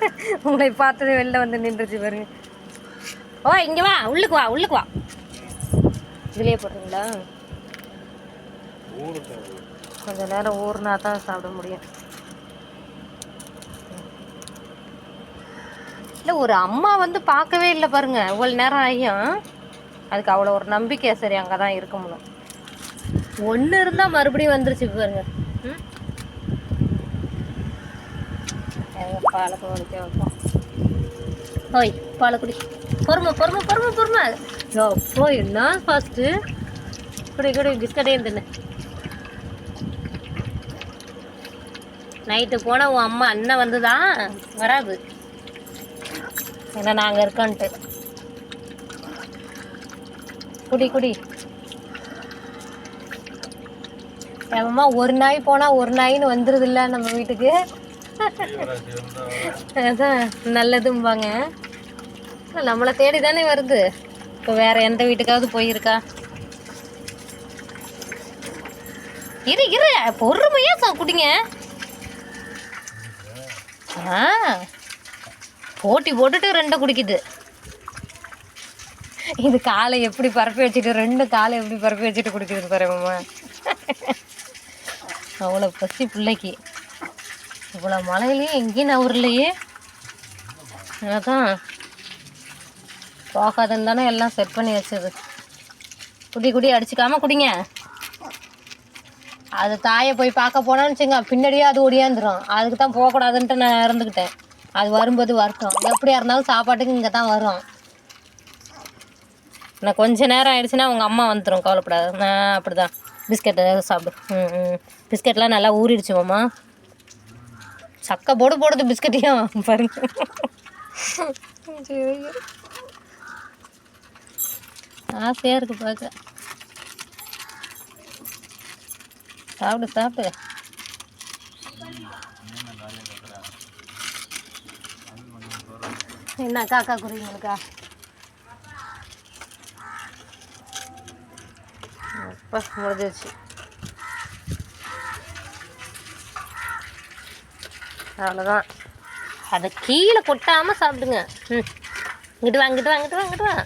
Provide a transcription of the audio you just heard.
உங்களை பார்த்தது வெளில வந்து நின்றுச்சு பாருங்க. ஓ இங்கே வா உள்ளுக்கு வா உள்ளுக்கு வா. இதுலேயே போடுறீங்களா கொஞ்ச நேரம் ஊறினா தான் சாப்பிட முடியும். இல்லை ஒரு அம்மா வந்து பார்க்கவே இல்லை பாருங்க. இவ்வளோ நேரம் ஆகியும் அதுக்கு அவ்வளோ ஒரு நம்பிக்கை சரி அங்கே தான் இருக்க முடியும். ஒன்று இருந்தால் மறுபடியும் வந்துருச்சு பாருங்க. ம் பாலை குடிக்க வைப்போம். ஓய் பாலை குடி. பொறுமை பொறுமை பொறுமை பொறுமை. யோ அப்போ என்ன ஃபாஸ்ட்டு குடி குடி பிஸ்கட்டே இருந்துன்னு நைட்டு போனால் உன் அம்மா அண்ணன் வந்துதான் வராது. ஏன்னா நாங்கள் இருக்கோன்ட்டு. குடி குடி. ஏமா ஒரு நாய் போனால் ஒரு நாயின்னு வந்துருது இல்லை நம்ம வீட்டுக்கு? அதான் நல்லதும்பாங்க. நம்மளை தேடி தானே வருது. இப்போ வேற எந்த வீட்டுக்காவது போயிருக்கா? இரு இரு பொறுமையா சா குடிங்க. ஆ போட்டி போட்டுட்டு ரெண்டை குடிக்குது. இது காலை எப்படி பரப்பி வச்சுட்டு ரெண்டு காலை எப்படி பரப்பி வச்சுட்டு குடிக்குது பாருங்கம்மா அவ்வளோ பசி பிள்ளைக்கு. இவ்வளோ மழையிலையும் எங்கேயும் நான் நவரலையே அதான். போகாதுன்னு தானே எல்லாம் செட் பண்ணி வச்சது. குடி குடி அடிச்சுக்காம குடிங்க. அது தாயை போய் பார்க்க போனான்னு வச்சுங்க பின்னாடியே அது ஒடியாந்துரும். அதுக்கு தான் போகக்கூடாதுன்ட்டு நான் இறந்துக்கிட்டேன் அது வரும்போது வரட்டும் எப்படியா இருந்தாலும் சாப்பாட்டுக்கு இங்கே தான் வரும். நான் கொஞ்சம் நேரம் ஆயிடுச்சுன்னா உங்கள் அம்மா வந்துடும் கவலைப்படாது. நான் அப்படி தான் பிஸ்கெட் ஏதாவது சாப்பிடு. ம் ம். பிஸ்கெட்லாம் நல்லா ஊறிடுச்சுமாம்மா சக்கை போடு போடுது பிஸ்கட்டியா பாருங்க. ஐயோ. ஆசையாக இருக்கு பார்க்க. சாப்பிடு சாப்பிடு. என்ன காக்கா குருவிங்களுக்கா முடிஞ்சிருச்சு. அவ்வளோதான் அதை கீழே கொட்டாமல் சாப்பிடுங்க. ம். இங்கிட்டு வாங்கிட்டு வாங்கிட்டு வாங்கிட்டு வா.